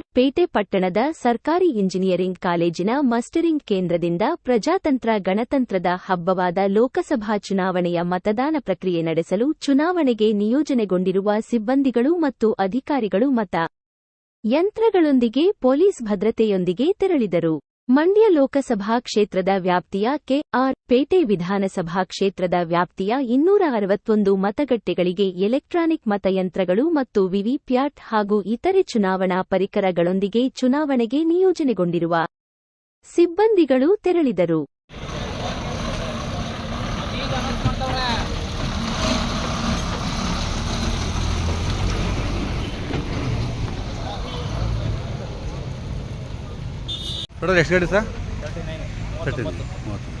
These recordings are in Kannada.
ಕೆಆರ್ ಪೇಟೆ ಪಟ್ಟಣದ ಸರ್ಕಾರಿ ಇಂಜಿನಿಯರಿಂಗ್ ಕಾಲೇಜಿನ ಮಸ್ಟರಿಂಗ್ ಕೇಂದ್ರದಿಂದ ಪ್ರಜಾತಂತ್ರ ಗಣತಂತ್ರದ ಹಬ್ಬವಾದ ಲೋಕಸಭಾ ಚುನಾವಣೆಯ ಮತದಾನ ಪ್ರಕ್ರಿಯೆ ನಡೆಸಲು ಚುನಾವಣೆಗೆ ನಿಯೋಜನೆಗೊಂಡಿರುವ ಸಿಬ್ಬಂದಿಗಳು ಮತ್ತು ಅಧಿಕಾರಿಗಳು ಮತ ಯಂತ್ರಗಳೊಂದಿಗೆ ಪೊಲೀಸ್ ಭದ್ರತೆಯೊಂದಿಗೆ ತೆರಳಿದರು. ಮಂಡ್ಯ ಲೋಕಸಭಾ ಕ್ಷೇತ್ರದ ವ್ಯಾಪ್ತಿಯ ಕೆಆರ್ ಪೇಟೆ ವಿಧಾನಸಭಾ ಕ್ಷೇತ್ರದ ವ್ಯಾಪ್ತಿಯ ಇನ್ನೂರ ಅರವತ್ತೊಂದು ಮತಗಟ್ಟೆಗಳಿಗೆ ಎಲೆಕ್ಟ್ರಾನಿಕ್ ಮತಯಂತ್ರಗಳು ಮತ್ತು ವಿವಿಪ್ಯಾಟ್ ಹಾಗೂ ಇತರೆ ಚುನಾವಣಾ ಪರಿಕರಗಳೊಂದಿಗೆ ಚುನಾವಣೆಗೆ ನಿಯೋಜನೆಗೊಂಡಿರುವ ಸಿಬ್ಬಂದಿಗಳು ತೆರಳಿದರು. ಟೋಟಲ್ ಎಷ್ಟು ಗಾಡಿ ಸರ್? ತರ್ಟಿ ಮೂವತ್ತು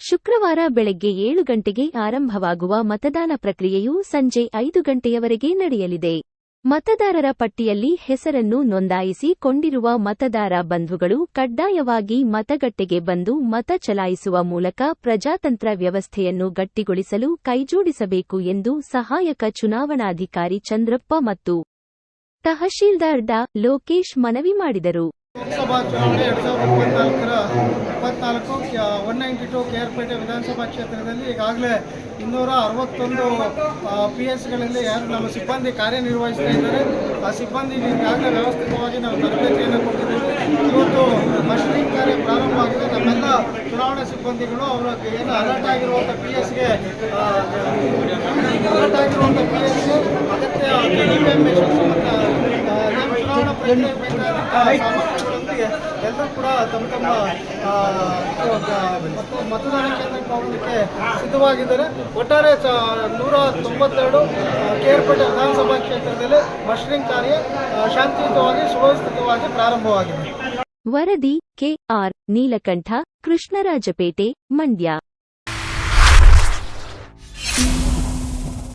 ಶುಕ್ರವಾರ ಬೆಳಗ್ಗೆ ಏಳು ಗಂಟೆಗೆ ಆರಂಭವಾಗುವ ಮತದಾನ ಪ್ರಕ್ರಿಯೆಯು ಸಂಜೆ ಐದು ಗಂಟೆಯವರೆಗೆ ನಡೆಯಲಿದೆ. ಮತದಾರರ ಪಟ್ಟಿಯಲ್ಲಿ ಹೆಸರನ್ನು ನೋಂದಾಯಿಸಿ ಕೊಂಡಿರುವ ಮತದಾರ ಬಂಧುಗಳು ಕಡ್ಡಾಯವಾಗಿ ಮತಗಟ್ಟೆಗೆ ಬಂದು ಮತ ಚಲಾಯಿಸುವ ಮೂಲಕ ಪ್ರಜಾತಂತ್ರ ವ್ಯವಸ್ಥೆಯನ್ನು ಗಟ್ಟಿಗೊಳಿಸಲು ಕೈಜೋಡಿಸಬೇಕು ಎಂದು ಸಹಾಯಕ ಚುನಾವಣಾಧಿಕಾರಿ ಚಂದ್ರಪ್ಪ ಮತ್ತು ತಹಶೀಲ್ದಾರ್ ಡಾ ಲೋಕೇಶ್ ಮನವಿ ಮಾಡಿದರು. ಲೋಕಸಭಾ ಚುನಾವಣೆ ಎರಡು ಸಾವಿರದ ಇಪ್ಪತ್ನಾಲ್ಕರ ಇಪ್ಪತ್ನಾಲ್ಕು one ninety two K R Pete ವಿಧಾನಸಭಾ ಕ್ಷೇತ್ರದಲ್ಲಿ ಈಗಾಗಲೇ ಇನ್ನೂರ ಅರವತ್ತೊಂದು ಪಿ ಎಸ್ಗಳಲ್ಲಿ ಯಾರು ನಮ್ಮ ಸಿಬ್ಬಂದಿ ಕಾರ್ಯನಿರ್ವಹಿಸ್ತಾ ಇದ್ದಾರೆ. ಆ ಸಿಬ್ಬಂದಿಗೆ ಈಗಾಗಲೇ ವ್ಯವಸ್ಥಿತವಾಗಿ ನಾವು ತರಬೇತಿಯನ್ನು ಕೊಟ್ಟಿದ್ದೀವಿ. ಇವತ್ತು ಮಷಿನಿಂಗ್ ಕಾರ್ಯ ಪ್ರಾರಂಭ ಆಗಿದೆ. ನಮ್ಮೆಲ್ಲ ಚುನಾವಣಾ ಸಿಬ್ಬಂದಿಗಳು ಅವರ ಏನು ಅಲರ್ಟ್ ಆಗಿರುವಂಥ ಪಿ ಎಸ್ಗೆ ಅಲರ್ಟ್ ಆಗಿರುವಂಥ ಪಿ ಎಸ್ಗೆ ಅಗತ್ಯ ಚುನಾವಣಾ ಪ್ರಕ್ರಿಯೆ ಎಲ್ಲರೂ ಕೂಡ ತಮ್ಮ ತಮ್ಮ ಮತ್ತು ಮತದಾನ ಕೇಂದ್ರಕ್ಕೆ ಹೋಗೋದಕ್ಕೆ ಸಿದ್ಧವಾಗಿದ್ದಾರೆ. ಒಟ್ಟಾರೆ ನೂರ ತೊಂಬತ್ತೆರಡು ಕೇರ್ಪೇಟೆ ವಿಧಾನಸಭಾ ಕ್ಷೇತ್ರದಲ್ಲಿ ಮಶ್ರಿಂಗ್ ಕಾರ್ಯ ಶಾಂತಿಯುತವಾಗಿ, ಸುವ್ಯವಸ್ಥಿತವಾಗಿ ಪ್ರಾರಂಭವಾಗಿದೆ. ವರದಿ, ಕೆಆರ್, ನೀಲಕಂಠ, ಕೃಷ್ಣರಾಜಪೇಟೆ, ಮಂಡ್ಯ.